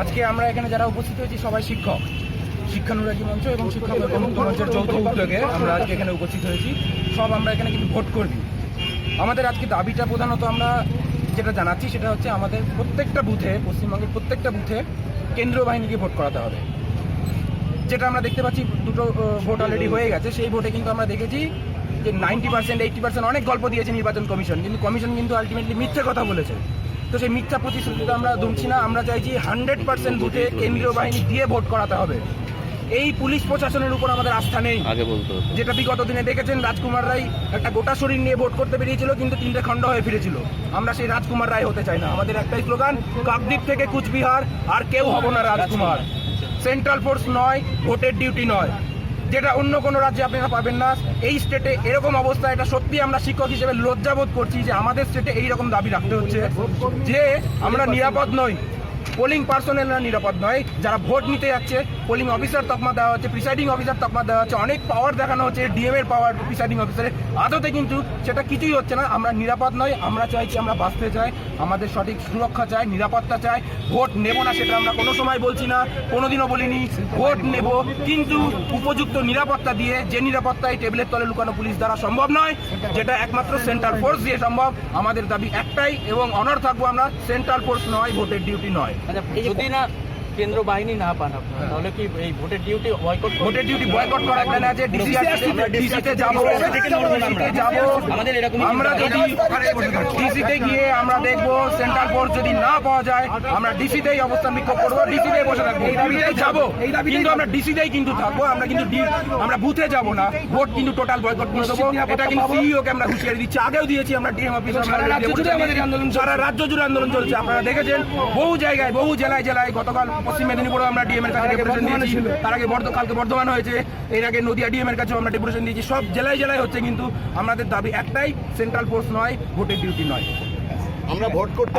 আজকে আমরা এখানে যারা উপস্থিত হয়েছি সবাই শিক্ষক। শিক্ষানুরাগী মঞ্চ এবং শিক্ষক এবং মঞ্চের যৌথ উদ্যোগে আমরা আজকে এখানে উপস্থিত হয়েছি। সব আমরা এখানে কিন্তু ভোট করবি আমাদের আজকে দাবিটা প্রধানত আমরা যেটা জানাচ্ছি সেটা হচ্ছে আমাদের প্রত্যেকটা বুথে, পশ্চিমবঙ্গের প্রত্যেকটা বুথে কেন্দ্রীয় বাহিনীকে ভোট করাতে হবে। যেটা আমরা দেখতে পাচ্ছি, দুটো ভোট অলরেডি হয়ে গেছে। সেই ভোটে কিন্তু আমরা দেখেছি যে নাইনটি পার্সেন্ট এইটি পার্সেন্ট অনেক গল্প দিয়েছে নির্বাচন কমিশন। কিন্তু কমিশন কিন্তু আলটিমেটলি মিথ্যে কথা বলেছে। তো সেই মিথ্যা প্রতিশ্রুতিতে আমরা দুমছি না আমরা চাইছি হান্ড্রেড পার্সেন্ট বুথে কেন্দ্রীয় বাহিনী দিয়ে ভোট করাতে হবে। এই পুলিশ প্রশাসনের উপর আমাদের আস্থা নেই। আগে বলতে যেটা বিগত দিনে দেখেছেন রাজকুমার রায় একটা গোটা শরীর নিয়ে ভোট করতে বেরিয়েছিল কিন্তু তিনটে খণ্ড হয়ে ফিরেছিল। আমরা সেই রাজকুমার রায় হতে চাই না। আমাদের একটাই স্লোগান কাকদ্বীপ থেকে কুচবিহার আর কেউ হব না রাজকুমার। সেন্ট্রাল ফোর্স নয় ভোটের ডিউটি নয়। যেটা অন্য কোনো রাজ্যে আপনারা পাবেন না। এই স্টেটে এরকম অবস্থা, এটা সত্যি আমরা শিক্ষক হিসেবে লজ্জাবোধ করছি যে আমাদের স্টেটে এই রকম দাবি রাখতে হচ্ছে যে আমরা নিরাপদ নই। পোলিং পার্সোনেলরা নিরাপদ নয়। যারা ভোট নিতে যাচ্ছে পোলিং অফিসার তকমা দেওয়া হচ্ছে প্রিসাইডিং অফিসার তকমা দেওয়া হচ্ছে, অনেক পাওয়ার দেখানো হচ্ছে ডিএম এর পাওয়ার প্রিসাইডিং অফিসারের আদতে কিন্তু সেটা কিছুই হচ্ছে না। আমরা নিরাপদ নয়, আমরা চাইছি আমরা বাঁচতে চাই, আমাদের সঠিক সুরক্ষা চাই, নিরাপত্তা চাই, ভোট নেব না সেটা আমরা কোনো সময় বলছি না, কোনোদিনও বলিনি, ভোট নেব। কিন্তু উপযুক্ত নিরাপত্তা দিয়ে যে নিরাপত্তা এই টেবিলের তলে লুকানো পুলিশ দ্বারা সম্ভব নয়, যেটা একমাত্র সেন্ট্রাল ফোর্স দিয়ে সম্ভব। আমাদের দাবি একটাই এবং অনর থাকব আমরা সেন্ট্রাল ফোর্স নয় ভোটের ডিউটি নয়। আচ্ছা যদি না কেন্দ্র বাহিনী না পান আপনারা তাহলে কি এই ভোটের ডিউটি বয়কট ভোটের ডিউটি বয়কট করার প্ল্যান আছে ডিসিতে যাব। আমাদের এরকম আমরা যদি ডিসিতে গিয়ে আমরা দেখব সেন্ট্রাল ফোর্স যদি না পাওয়া যায় আমরা ডিসিতেই অবস্থান বিক্ষোভ করব ডিসিতেই বসে থাকব। যাব। কিন্তু আমরা ডিসিতেই কিন্তু থাকব। আমরা কিন্তু আমরা বুথে যাব না। ভোট কিন্তু টোটাল বয়কট করে দেবো। এটা কিন্তু সিইও কে আমরা হুঁশিয়ারি দিচ্ছি। আগেও দিয়েছি আমরা ডিএম অফিস সারা রাজ্য জুড়ে আন্দোলন চলছে। আপনারা দেখেছেন বহু জায়গায় বহু জেলায় জেলায় গতকাল পশ্চিম মেদিনীপুরে আমরা ডিএম এর কাছে ডেপুটেশন দিয়েছি। তার আগে বর্ধ কালকে বর্ধমান হয়েছে। এর আগে নদিয়া ডিএম এর কাছেও আমরা ডেপুটেশন দিয়েছি। সব জেলায় জেলায় হচ্ছে কিন্তু আমাদের দাবি একটাই সেন্ট্রাল ফোর্স নয় ভোটের ডিউটি নয়। আমরা ভোট করতে